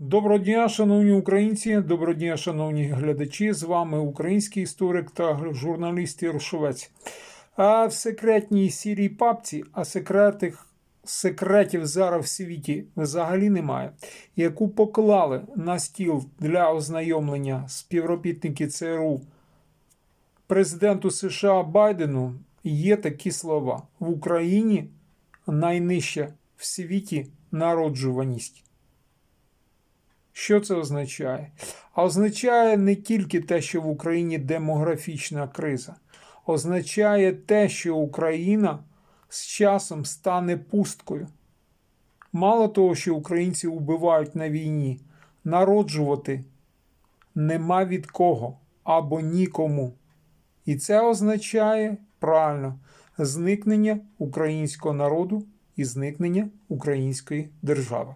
Доброго дня, шановні українці, доброго дня, шановні глядачі. З вами український історик та журналіст Єрушовець. А в секретній сірій папці, а секретних секретів зараз в світі взагалі немає, яку поклали на стіл для ознайомлення співробітники ЦРУ президенту США Байдену, є такі слова: в Україні найнижча в світі народжуваність. Що це означає? А означає не тільки те, що в Україні демографічна криза, означає те, що Україна з часом стане пусткою. Мало того, що українці убивають на війні, народжувати нема від кого або нікому. І це означає правильно зникнення українського народу і зникнення української держави.